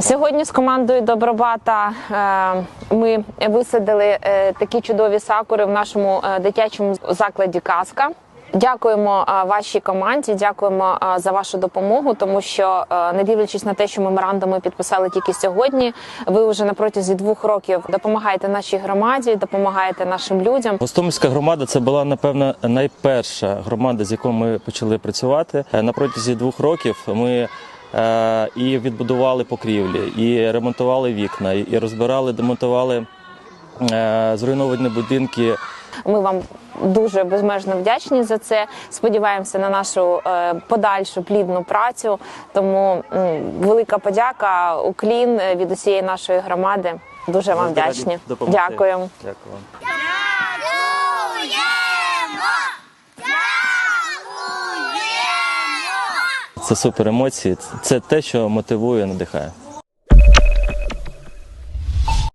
Сьогодні з командою Добробата е, ми висадили е, такі чудові сакури в нашому е, дитячому закладі Казка. Дякуємо вашій команді, дякуємо за вашу допомогу, тому що не дивлячись на те, що меморандуми підписали тільки сьогодні, ви вже на протязі двох років допомагаєте нашій громаді, допомагаєте нашим людям. Гостомельська громада це була напевно найперша громада, з якою ми почали працювати. На протязі двох років ми і відбудували покрівлі, і ремонтували вікна, і розбирали, демонтували е, зруйновані будинки. Ми вам дуже безмежно вдячні за це. Сподіваємося на нашу е, подальшу плідну працю. Тому велика подяка, уклін е, від усієї нашої громади. Дуже вам вдячні. Дякуємо. Дякую Це супер емоції. Це те, що мотивує, надихає.